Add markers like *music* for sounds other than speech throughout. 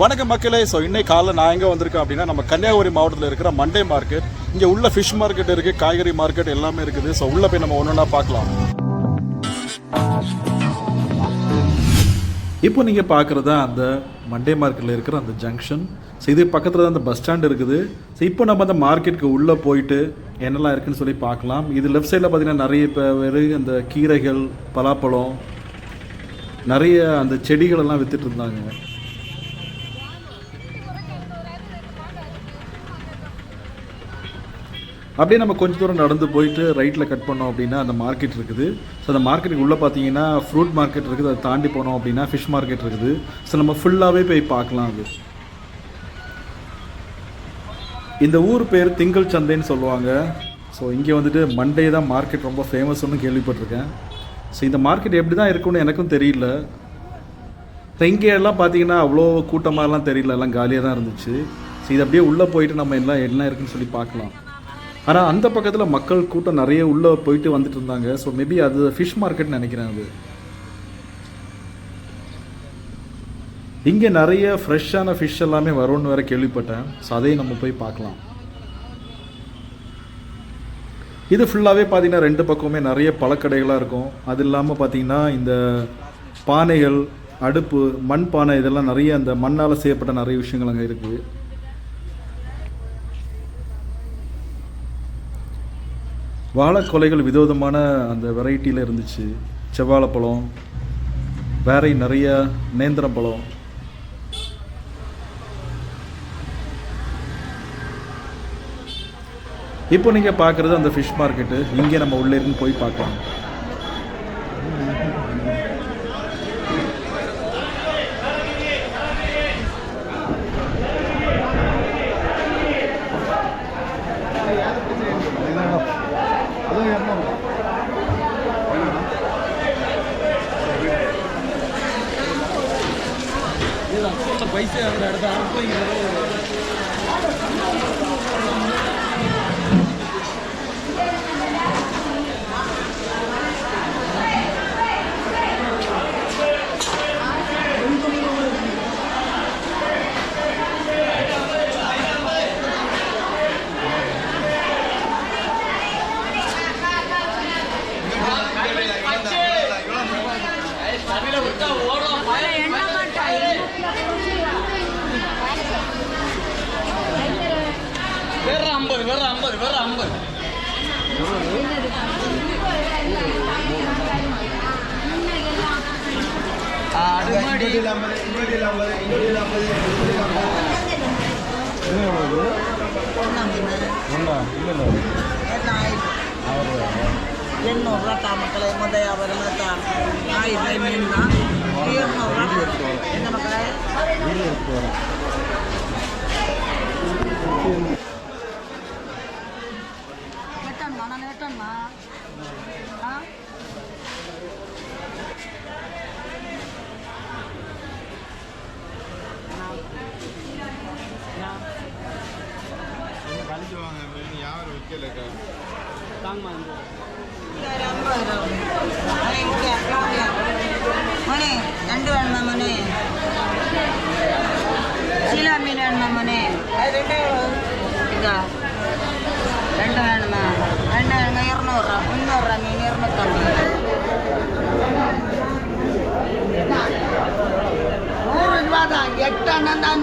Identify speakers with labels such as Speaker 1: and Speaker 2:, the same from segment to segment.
Speaker 1: வணக்கம் மக்களே. ஸோ இன்னைக்கு காலைல நான் எங்கே வந்திருக்கேன் அப்படின்னா நம்ம கன்னியாகுமரி மாவட்டத்தில் இருக்கிற மண்டே மார்க்கெட். இங்கே உள்ள ஃபிஷ் மார்க்கெட் இருக்குது காய்கறி மார்க்கெட் எல்லாமே இருக்குது. ஸோ உள்ளே போய் நம்ம ஒன்று ஒன்றா பார்க்கலாம். இப்போ நீங்கள் பார்க்குறது தான் அந்த மண்டே மார்க்கெட்டில் இருக்கிற அந்த ஜங்ஷன் ஸோ இது பக்கத்தில் தான் அந்த பஸ் ஸ்டாண்ட் இருக்குது. ஸோ இப்போ நம்ம அந்த மார்க்கெட்டுக்கு உள்ளே போயிட்டு என்னெல்லாம் இருக்குன்னு சொல்லி பார்க்கலாம். இது லெஃப்ட் சைடில் பார்த்தீங்கன்னா நிறைய பேர் அந்த கீரைகள் பலாப்பழம் நிறைய அந்த செடிகளெல்லாம் விற்றுட்டு இருந்தாங்க. அப்படியே நம்ம கொஞ்சம் தூரம் நடந்து போயிட்டு ரைட்டில் கட் பண்ணோம் அப்படின்னா அந்த மார்க்கெட் இருக்குது. ஸோ அந்த மார்க்கெட்டுக்கு உள்ளே பார்த்தீங்கன்னா ஃப்ரூட் மார்க்கெட் இருக்குது. அதை தாண்டி போனோம் அப்படின்னா ஃபிஷ் மார்க்கெட் இருக்குது. ஸோ நம்ம ஃபுல்லாகவே போய் பார்க்கலாம் அது. இந்த ஊர் பேர் திங்கள் சந்தைன்னு சொல்லுவாங்க. ஸோ இங்கே வந்துட்டு மண்டே தான் மார்க்கெட் ரொம்ப ஃபேமஸ்னு கேள்விப்பட்டிருக்கேன். ஸோ இந்த மார்க்கெட் எப்படி தான் இருக்கும்னு எனக்கும் தெரியல. ஸோ இங்கே எல்லாம் பார்த்தீங்கன்னா அவ்வளோ கூட்டமாகலாம் தெரியல. எல்லாம் காலியாக தான் இருந்துச்சு. ஸோ இது அப்படியே உள்ளே போயிட்டு நம்ம எல்லாம் என்ன இருக்குன்னு சொல்லி பார்க்கலாம். ஆனால் அந்த பக்கத்தில் மக்கள் கூட்டம் நிறைய உள்ளே போயிட்டு வந்துட்டு இருந்தாங்க. ஸோ மேபி அது ஃபிஷ் மார்க்கெட்னு நினைக்கிறேன் அது. இங்கே நிறைய ஃப்ரெஷ்ஷான ஃபிஷ் எல்லாமே வரும்னு வேற கேள்விப்பட்டேன். ஸோ அதையும் நம்ம போய் பார்க்கலாம். இது ஃபுல்லாகவே பார்த்தீங்கன்னா ரெண்டு பக்கமுமே நிறைய பழக்கடைகளாக இருக்கும். அது இல்லாமல் பார்த்தீங்கன்னா இந்த பானைகள் அடுப்பு மண் பானை இதெல்லாம் நிறைய அந்த மண்ணால் செய்யப்பட்ட நிறைய விஷயங்கள் அங்கே இருக்குது. வாழைக்கொலைகள் விதவிதமான அந்த வெரைட்டியில் இருந்துச்சு. செவ்வாழைப்பழம் வேற நிறைய நேந்திரம் பழம். இப்போ நீங்கள் பார்க்குறது அந்த ஃபிஷ் மார்க்கெட்டு இங்கே நம்ம உள்ளே இருந்து போய் பார்க்கலாம்.
Speaker 2: பைசா இடத்த அனுப்பிங்கிறது வேற ஐம்பது வேற ஐம்பது வேற ஐம்பது அடுமாடி
Speaker 3: எண்ணூறுரூவா தா மக்களை முதல் வியாபாரமாக தான் ஆயிரத்தி மீன் தான் இருநூறுவா என்ன மக்களே? மணி ரெண்டு வேணுமா மணி சீலா மீன் வேணுமா மணி இதா? ரெண்டு வேணுமா? ரெண்டு வேணுங்க இருநூறுவா முந்நூறுரூவா மீன் இருநூத்தம்பது. நூறு ரூபா தான் எட்டு அண்ணன் தான்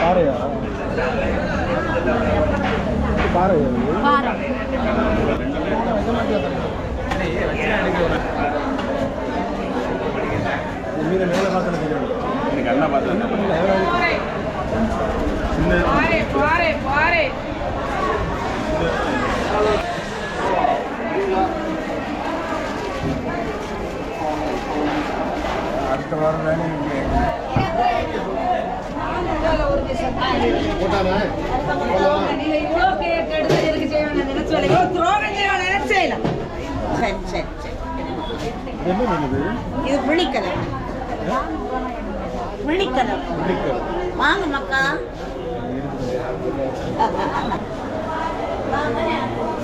Speaker 1: பாறையா? பாறையா?
Speaker 2: என்ன வேணுது
Speaker 3: இது விழிக்கலை. விழிக்கலை. வாங்க மக்கா.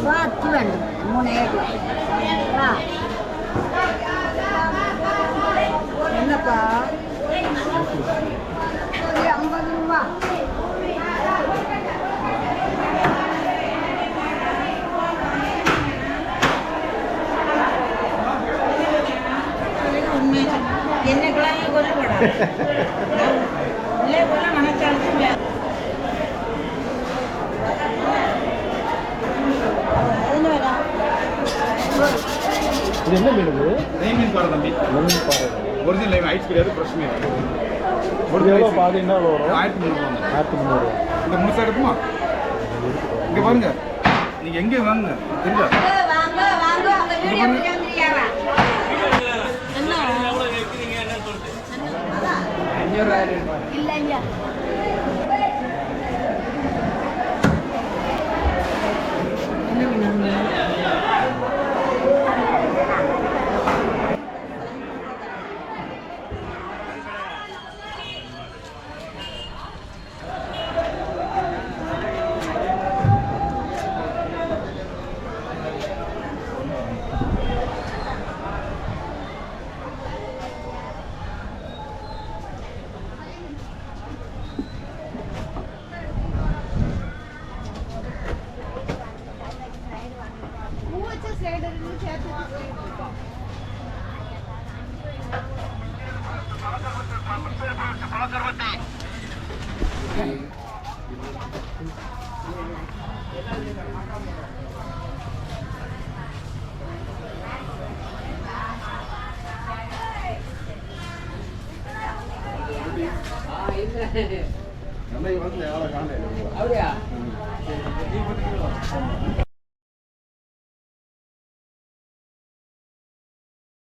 Speaker 3: பார்த்து வேண்டும் மூணு ஏழு. என்னப்பா? ஐம்பது ரூபா.
Speaker 2: இது என்ன வேணுது
Speaker 4: நெய் மீன் பாரு தம்பி.
Speaker 2: லெமன் பாறை.
Speaker 4: ஒரிஜினல் லைம் ஐஸ் கிடையாது ஃப்ரெஷ் மீன்
Speaker 2: ஒரு எவ்வளோ? பாதி என்ன வரும்?
Speaker 4: ஆயிரத்தி முந்நூறு
Speaker 2: ஆயிரத்தி முந்நூறு.
Speaker 4: இந்த முழுசா எடுக்குமா இங்க பாருங்க நீங்க எங்க வாங்க தெரியுதா?
Speaker 5: வாங்க *laughs* வாங்க